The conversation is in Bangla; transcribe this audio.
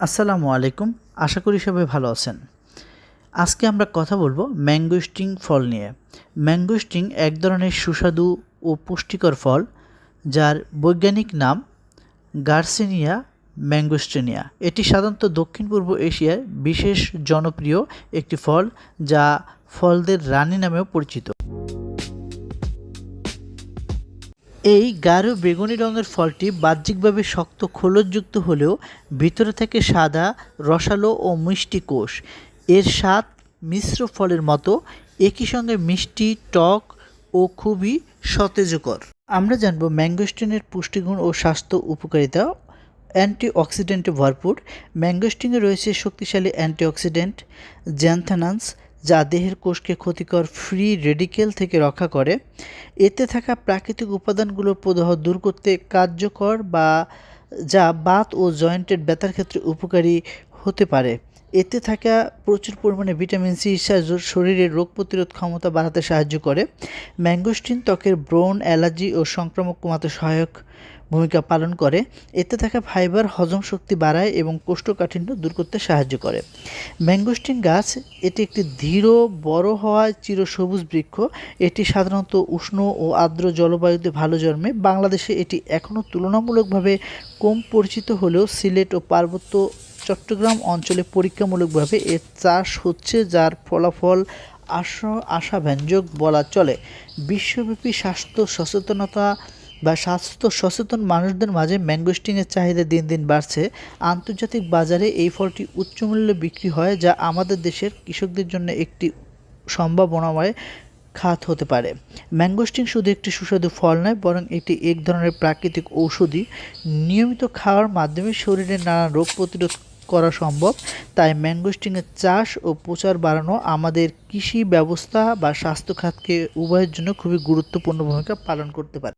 আসসালামু আলাইকুম। আশা করি সবাই ভালো আছেন। আজকে আমরা কথা বলব ম্যাঙ্গোস্টিং ফল নিয়ে। ম্যাঙ্গোস্টিং এক ধরনের সুস্বাদু ও পুষ্টিকর ফল, যার বৈজ্ঞানিক নাম গার্সিনিয়া ম্যাঙ্গোস্টেনিয়া। এটি সাধারণত দক্ষিণ পূর্ব এশিয়ার বিশেষ জনপ্রিয় একটি ফল, যা ফলদের রানী নামেও পরিচিত। এই গাঢ় বেগুনি রঙের ফলটি বাহ্যিকভাবে শক্ত খোলসযুক্ত হলেও ভিতরে থেকে সাদা, রসালো ও মিষ্টি কোষ। এর স্বাদ মিশ্র ফলের মতো, একই সঙ্গে মিষ্টি, টক ও খুবই সতেজকর। আমরা জানব ম্যাঙ্গোস্টিনের পুষ্টিগুণ ও স্বাস্থ্য উপকারিতা। অ্যান্টিঅক্সিডেন্টে ভরপুর। ম্যাঙ্গোস্টিনে রয়েছে শক্তিশালী অ্যান্টিঅক্সিডেন্ট জ্যান্থানান্স যা দেহের কোষকে ক্ষতিকর ফ্রি রেডিকেল থেকে রক্ষা করে। এতে থাকা প্রাকৃতিক উপাদানগুলোর প্রদাহ দূর করতে কার্যকর বা, যা বাত ও জয়েন্টের ব্যথার ক্ষেত্রে উপকারী হতে পারে। এতে থাকা প্রচুর পরিমাণে ভিটামিন সি শরীরের রোগ প্রতিরোধ ক্ষমতা বাড়াতে সাহায্য করে। ম্যাঙ্গোস্টিন ত্বকের ব্রণ, অ্যালার্জি ও সংক্রামক কমাতে সহায়ক ভূমিকা পালন করে। এতে থাকা ফাইবার, হজম শক্তি বাড়ায় এবং কোষ্ঠকাঠিন্য দূর করতে সাহায্য করে। ম্যাঙ্গোস্টিন গাছ, এটি একটি ধীর, বড় হওয়া চিরসবুজ বৃক্ষ। এটি সাধারণত উষ্ণ ও আর্দ্র জলবায়ুতে ভালো জন্মে। বাংলাদেশে এটি এখনও তুলনামূলকভাবে কম পরিচিত হলেও সিলেট ও পার্বত্য চট্টগ্রাম অঞ্চলে পরীক্ষামূলকভাবে এর চাষ হচ্ছে, যার ফলাফল আশা আশাব্যঞ্জক বলা চলে। বিশ্বব্যাপী স্বাস্থ্য সচেতনতা বা স্বাস্থ্য সচেতন মানুষদের মাঝে ম্যাঙ্গোস্টিনের চাহিদা দিন দিন বাড়ছে। আন্তর্জাতিক বাজারে এই ফলটি উচ্চমূল্যে বিক্রি হয়, যা আমাদের দেশের কৃষকদের জন্য একটি সম্ভাবনাময় খাত হতে পারে। ম্যাঙ্গোস্টিন শুধু একটি সুস্বাদু ফল নয়, বরং এটি এক ধরনের প্রাকৃতিক ঔষধি, নিয়মিত খাওয়ার মাধ্যমে শরীরের নানা রোগ প্রতিরোধ করা সম্ভব। তাই ম্যাঙ্গোস্টিনের চাষ ও প্রচার বাড়ানো আমাদের কৃষি ব্যবস্থা বা স্বাস্থ্য খাতকে উভয়ের জন্য খুবই গুরুত্বপূর্ণ ভূমিকা পালন করতে পারে।